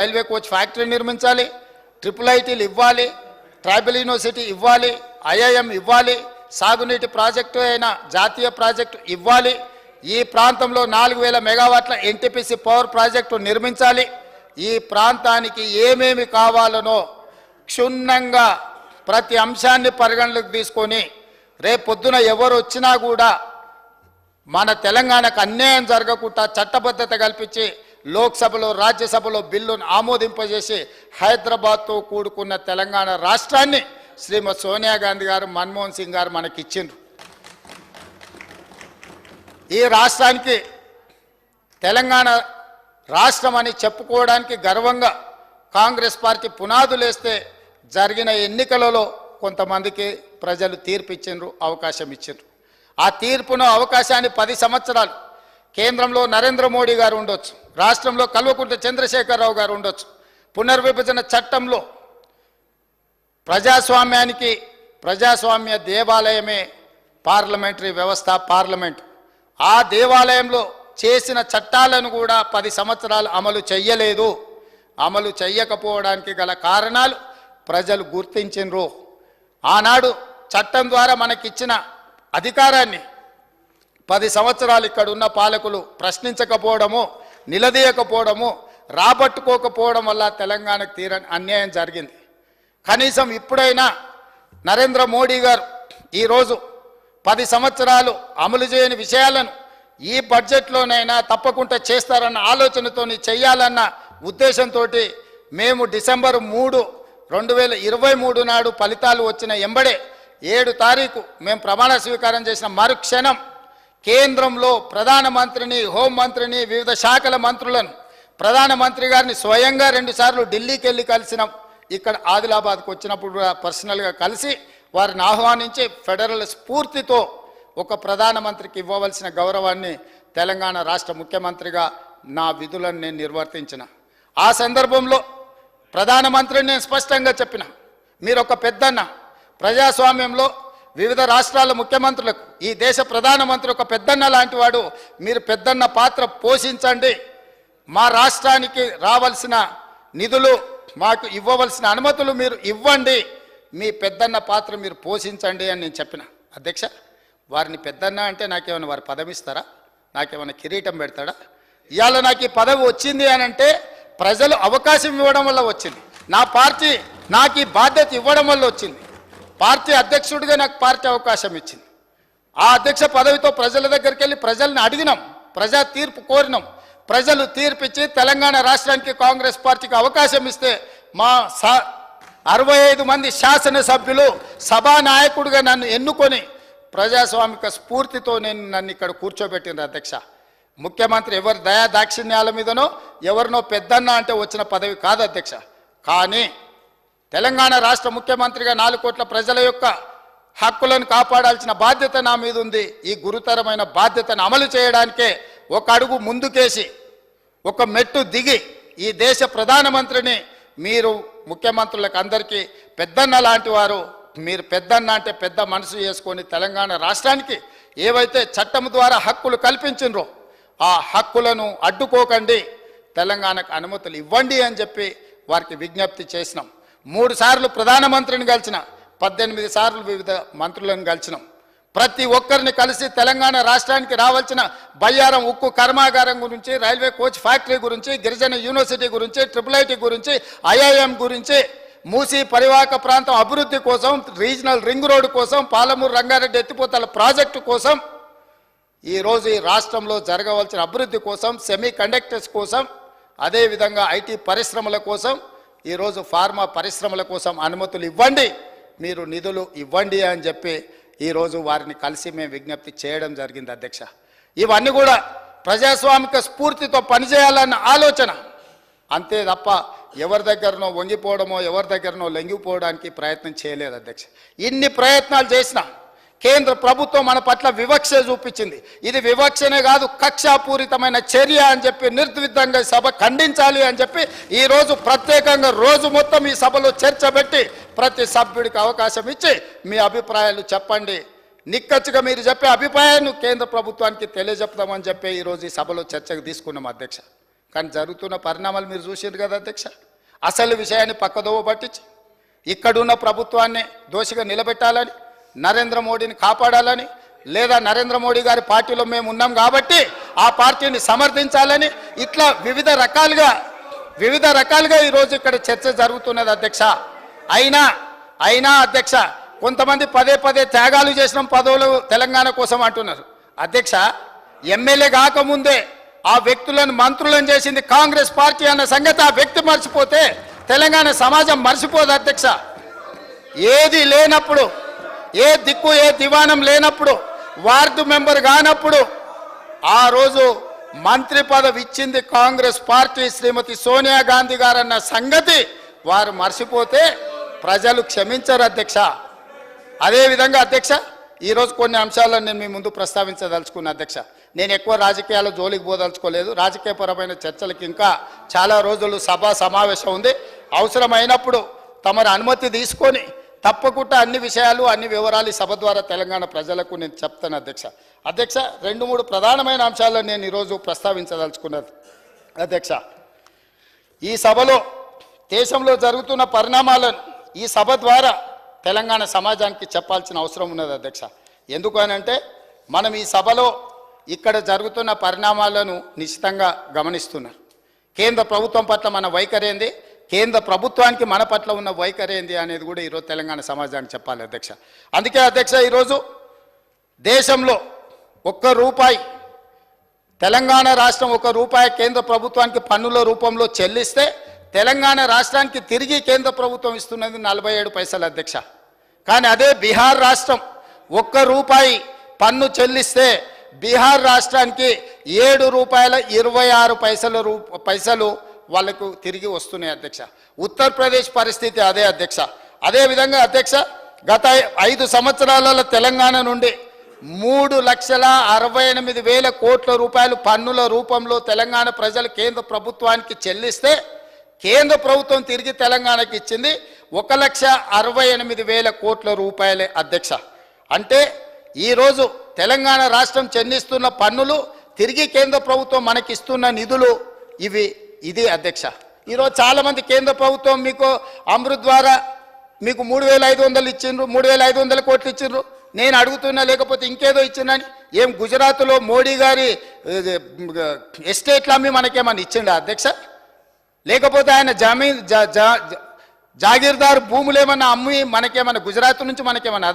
Railway coach factory నిర్మించాలి triple ఐటీలు ఇవ్వాలి ట్రైబల్ యూనివర్సిటీ ఇవ్వాలి ఐఐఎం ఇవ్వాలి సాగునీటి ప్రాజెక్టు అయిన జాతీయ ప్రాజెక్టు ఇవ్వాలి. ఈ ప్రాంతంలో నాలుగు వేల మెగావాట్ల ఎన్టీపీసీ పవర్ ప్రాజెక్టు నిర్మించాలి. ఈ ప్రాంతానికి ఏమేమి కావాలనో క్షుణ్ణంగా ప్రతి అంశాన్ని పరిగణలోకి తీసుకొని రేపొద్దున ఎవరు వచ్చినా కూడా మన తెలంగాణకు అన్యాయం జరగకుండా చట్టబద్ధత కల్పించి లోక్సభలో రాజ్యసభలో బిల్లును ఆమోదింపజేసి హైదరాబాద్తో కూడుకున్న తెలంగాణ రాష్ట్రాన్ని శ్రీమతి సోనియా గాంధీ గారు మన్మోహన్ సింగ్ గారు మనకిచ్చిండ్రు. ఈ రాష్ట్రానికి తెలంగాణ రాష్ట్రం అని చెప్పుకోవడానికి గర్వంగా కాంగ్రెస్ పార్టీ పునాదులేస్తే జరిగిన ఎన్నికలలో కొంతమందికి ప్రజలు తీర్పు ఇచ్చిండ్రు అవకాశం ఇచ్చిండ్రు. ఆ తీర్పును అవకాశాన్ని పది సంవత్సరాలు కేంద్రంలో నరేంద్ర మోడీ గారు ఉండొచ్చు. రాష్ట్రంలో కల్వకుంట్ల చంద్రశేఖరరావు గారు ఉండొచ్చు. పునర్విభజన చట్టంలో ప్రజాస్వామ్యానికి ప్రజాస్వామ్య దేవాలయమే పార్లమెంటరీ వ్యవస్థ పార్లమెంట్. ఆ దేవాలయంలో చేసిన చట్టాలను కూడా పది సంవత్సరాలు అమలు చెయ్యలేదు. అమలు చెయ్యకపోవడానికి గల కారణాలు ప్రజలు గుర్తించినరు. ఆనాడు చట్టం ద్వారా మనకిచ్చిన అధికారాన్ని పది సంవత్సరాలు ఇక్కడ ఉన్న పాలకులు ప్రశ్నించకపోవడము నిలదీయకపోవడము రాబట్టుకోకపోవడం వల్ల తెలంగాణకు తీరని అన్యాయం జరిగింది. కనీసం ఇప్పుడైనా నరేంద్ర మోడీ గారు ఈరోజు పది సంవత్సరాలు అమలు చేయని విషయాలను ఈ బడ్జెట్లోనైనా తప్పకుండా చేస్తారన్న ఆలోచనతో చేయాలన్న ఉద్దేశంతో మేము డిసెంబర్ మూడు రెండు వేల ఇరవై మూడు నాడు ఫలితాలు వచ్చిన ఎంబడే ఏడు తారీఖు మేము ప్రమాణ స్వీకారం చేసిన మరుక్షణం కేంద్రంలో ప్రధానమంత్రిని హోంమంత్రిని వివిధ శాఖల మంత్రులను ప్రధానమంత్రి గారిని స్వయంగా రెండుసార్లు ఢిల్లీకి వెళ్ళి కలిసినాం. ఇక్కడ ఆదిలాబాద్కు వచ్చినప్పుడు కూడా పర్సనల్గా కలిసి వారిని ఆహ్వానించి ఫెడరల్ స్ఫూర్తితో ఒక ప్రధానమంత్రికి ఇవ్వవలసిన గౌరవాన్ని తెలంగాణ రాష్ట్ర ముఖ్యమంత్రిగా నా విధులను నేను నిర్వర్తించిన. ఆ సందర్భంలో ప్రధానమంత్రిని నేను స్పష్టంగా చెప్పిన. మీరు ఒక పెద్దన్న ప్రజాస్వామ్యంలో వివిధ రాష్ట్రాల ముఖ్యమంత్రులకు ఈ దేశ ప్రధానమంత్రి ఒక పెద్దన్న లాంటి వాడు మీరు పెద్దన్న పాత్ర పోషించండి. మా రాష్ట్రానికి రావాల్సిన నిధులు మాకు ఇవ్వవలసిన అనుమతులు మీరు ఇవ్వండి. మీ పెద్దన్న పాత్ర మీరు పోషించండి అని నేను చెప్పిన. అధ్యక్ష వారిని పెద్దన్న అంటే నాకేమైనా వారి పదవి ఇస్తారా నాకేమైనా కిరీటం పెడతాడా? ఇవాళ నాకు ఈ పదవి వచ్చింది అని అంటే ప్రజలు అవకాశం ఇవ్వడం వల్ల వచ్చింది. నా పార్టీ నాకు ఈ బాధ్యత ఇవ్వడం వల్ల వచ్చింది. పార్టీ అధ్యక్షుడిగా నాకు పార్టీ అవకాశం ఇచ్చింది. ఆ అధ్యక్ష పదవితో ప్రజల దగ్గరికి వెళ్ళి ప్రజల్ని అడిగినాం. ప్రజా తీర్పు కోరినాం. ప్రజలు తీర్పిచ్చి తెలంగాణ రాష్ట్రానికి కాంగ్రెస్ పార్టీకి అవకాశం ఇస్తే మా సా అరవై ఐదు మంది శాసనసభ్యులు సభానాయకుడిగా నన్ను ఎన్నుకొని ప్రజాస్వామిక స్ఫూర్తితో నేను నన్ను ఇక్కడ కూర్చోబెట్టిన అధ్యక్ష. ముఖ్యమంత్రి ఎవరి దయా దాక్షిణ్యాల మీదనో ఎవరినో పెద్దన్న అంటే వచ్చిన పదవి కాదు అధ్యక్ష. కానీ తెలంగాణ రాష్ట్ర ముఖ్యమంత్రిగా నాలుగు కోట్ల ప్రజల యొక్క హక్కులను కాపాడాల్సిన బాధ్యత నా మీద ఉంది. ఈ గురుతరమైన బాధ్యతను అమలు చేయడానికే ఒక అడుగు ముందుకేసి ఒక మెట్టు దిగి ఈ దేశ ప్రధానమంత్రిని మీరు ముఖ్యమంత్రులకు అందరికీ పెద్దన్న లాంటి వారు మీరు పెద్దన్న అంటే పెద్ద మనసు చేసుకొని తెలంగాణ రాష్ట్రానికి ఏవైతే చట్టం ద్వారా హక్కులు కల్పించిండ్రో ఆ హక్కులను అడ్డుకోకండి. తెలంగాణకు అనుమతులు ఇవ్వండి అని చెప్పి వారికి విజ్ఞప్తి చేసినాం. మూడు సార్లు ప్రధానమంత్రిని కలిసిన పద్దెనిమిది సార్లు వివిధ మంత్రులను కలిసినాం. ప్రతి ఒక్కరిని కలిసి తెలంగాణ రాష్ట్రానికి రావాల్సిన బయ్యారం ఉక్కు కర్మాగారం గురించి రైల్వే కోచ్ ఫ్యాక్టరీ గురించి గిరిజన యూనివర్సిటీ గురించి ట్రిపుల్ ఐటీ గురించి ఐఐఎం గురించి మూసీ పరివాహక ప్రాంతం అభివృద్ధి కోసం రీజనల్ రింగ్ రోడ్డు కోసం పాలమూరు రంగారెడ్డి ఎత్తిపోతల ప్రాజెక్టు కోసం ఈరోజు ఈ రాష్ట్రంలో జరగవలసిన అభివృద్ధి కోసం సెమీ కండక్టర్స్ కోసం అదేవిధంగా ఐటీ పరిశ్రమల కోసం ఈరోజు ఫార్మా పరిశ్రమల కోసం అనుమతులు ఇవ్వండి మీరు నిధులు ఇవ్వండి అని చెప్పి ఈరోజు వారిని కలిసి మేము విజ్ఞప్తి చేయడం జరిగింది అధ్యక్ష. ఇవన్నీ కూడా ప్రజాస్వామిక స్ఫూర్తితో పనిచేయాలన్న ఆలోచన. అంతే తప్ప ఎవరి దగ్గరనో వంగిపోవడమో ఎవరి దగ్గరనో లొంగిపోవడానికి ప్రయత్నం చేయలేదు అధ్యక్ష. ఇన్ని ప్రయత్నాలు చేసినా కేంద్ర ప్రభుత్వం మన పట్ల వివక్ష చూపించింది. ఇది వివక్షనే కాదు కక్షాపూరితమైన చర్య అని చెప్పి నిర్ద్విధంగా సభ ఖండించాలి అని చెప్పి ఈరోజు ప్రత్యేకంగా రోజు మొత్తం ఈ సభలో చర్చ పెట్టి ప్రతి సభ్యుడికి అవకాశం ఇచ్చి మీ అభిప్రాయాలు చెప్పండి. నిక్కచ్చిగా మీరు చెప్పే అభిప్రాయాన్ని కేంద్ర ప్రభుత్వానికి తెలియజెప్తామని చెప్పి ఈరోజు ఈ సభలో చర్చకు తీసుకున్నాం అధ్యక్ష. కానీ జరుగుతున్న పరిణామాలు మీరు చూసారు కదా అధ్యక్ష. అసలు విషయాన్ని పక్కదోవ పట్టించి ఇక్కడున్న ప్రభుత్వాన్ని దోషిగా నిలబెట్టాలని నరేంద్ర మోడీని కాపాడాలని లేదా నరేంద్ర మోడీ గారి పార్టీలో మేము ఉన్నాం కాబట్టి ఆ పార్టీని సమర్థించాలని ఇట్లా వివిధ రకాలుగా వివిధ రకాలుగా ఈరోజు ఇక్కడ చర్చ జరుగుతున్నది అధ్యక్ష. అయినా అయినా అధ్యక్ష కొంతమంది పదే పదే త్యాగాలు చేసిన పదవులు తెలంగాణ కోసం అంటున్నారు. అధ్యక్ష ఎమ్మెల్యే కాకముందే ఆ వ్యక్తులను మంత్రులను చేసింది కాంగ్రెస్ పార్టీ అన్న సంగతి ఆ వ్యక్తి మర్చిపోతే తెలంగాణ సమాజం మర్చిపోదు అధ్యక్ష. ఏది లేనప్పుడు ఏ దిక్కు ఏ దివానం లేనప్పుడు వార్డు మెంబర్ కానప్పుడు ఆ రోజు మంత్రి పదవి ఇచ్చింది కాంగ్రెస్ పార్టీ శ్రీమతి సోనియా గాంధీ గారన్న సంగతి వారు మర్చిపోతే ప్రజలు క్షమించరు అధ్యక్ష. అదేవిధంగా అధ్యక్ష ఈరోజు కొన్ని అంశాలను నేను మీ ముందు ప్రస్తావించదలుచుకున్న అధ్యక్ష. నేను ఎక్కువ రాజకీయాల జోలికి పోదలుచుకోలేదు. రాజకీయపరమైన చర్చలకు ఇంకా చాలా రోజులు సభ సమావేశం ఉంది. అవసరమైనప్పుడు తమరు అనుమతి తీసుకొని తప్పకుండా అన్ని విషయాలు అన్ని వివరాలు సభ ద్వారా తెలంగాణ ప్రజలకు నేను చెప్తాను అధ్యక్ష. అధ్యక్ష రెండు మూడు ప్రధానమైన అంశాలను నేను ఈరోజు ప్రస్తావించదలుచుకున్నది. అధ్యక్ష ఈ సభలో దేశంలో జరుగుతున్న పరిణామాలను ఈ సభ ద్వారా తెలంగాణ సమాజానికి చెప్పాల్సిన అవసరం ఉన్నది అధ్యక్ష. ఎందుకు అనంటే మనం ఈ సభలో ఇక్కడ జరుగుతున్న పరిణామాలను నిశ్చితంగా గమనిస్తున్నారు. కేంద్ర ప్రభుత్వం పట్ల మన వైఖరి ఏంది? కేంద్ర ప్రభుత్వానికి మన పట్ల ఉన్న వైఖరి ఏంది అనేది కూడా ఈరోజు తెలంగాణ సమాజానికి చెప్పాలి అధ్యక్ష. అందుకే అధ్యక్ష ఈరోజు దేశంలో ఒక్క రూపాయి తెలంగాణ రాష్ట్రం ఒక రూపాయి కేంద్ర ప్రభుత్వానికి పన్నుల రూపంలో చెల్లిస్తే తెలంగాణ రాష్ట్రానికి తిరిగి కేంద్ర ప్రభుత్వం ఇస్తున్నది నలభై ఏడు పైసలు అధ్యక్ష. కానీ అదే బీహార్ రాష్ట్రం ఒక్క రూపాయి పన్ను చెల్లిస్తే బీహార్ రాష్ట్రానికి ఏడు రూపాయల ఇరవై ఆరు పైసల రూ పైసలు వాళ్ళకు తిరిగి వస్తున్నాయి అధ్యక్ష. ఉత్తరప్రదేశ్ పరిస్థితి అదే అధ్యక్ష. అదే విధంగా అధ్యక్ష గత ఐదు సంవత్సరాలలో తెలంగాణ నుండి మూడు లక్షల అరవై ఎనిమిది వేల కోట్ల రూపాయలు పన్నుల రూపంలో తెలంగాణ ప్రజలు కేంద్ర ప్రభుత్వానికి చెల్లిస్తే కేంద్ర ప్రభుత్వం తిరిగి తెలంగాణకి ఇచ్చింది ఒక లక్ష అరవై ఎనిమిది వేల కోట్ల రూపాయలే అధ్యక్ష. అంటే ఈరోజు తెలంగాణ రాష్ట్రం చెల్లిస్తున్న పన్నులు తిరిగి కేంద్ర ప్రభుత్వం మనకిస్తున్న నిధులు ఇవి. ఇది అధ్యక్ష. ఈరోజు చాలామంది కేంద్ర ప్రభుత్వం మీకు అమృత్ ద్వారా మీకు మూడు వేల ఐదు వందలు ఇచ్చిండ్రు మూడు వేల ఐదు వందల కోట్లు ఇచ్చిండ్రు. నేను అడుగుతున్నా లేకపోతే ఇంకేదో ఇచ్చిందని ఏం గుజరాత్లో మోడీ గారి ఎస్టేట్లు అమ్మి మనకేమన్నా ఇచ్చిండా అధ్యక్ష? లేకపోతే ఆయన జమీన్ జా- జా- జాగీర్దార్ భూములు ఏమన్నా అమ్మి మనకేమన్నా గుజరాత్ నుంచి మనకేమన్నా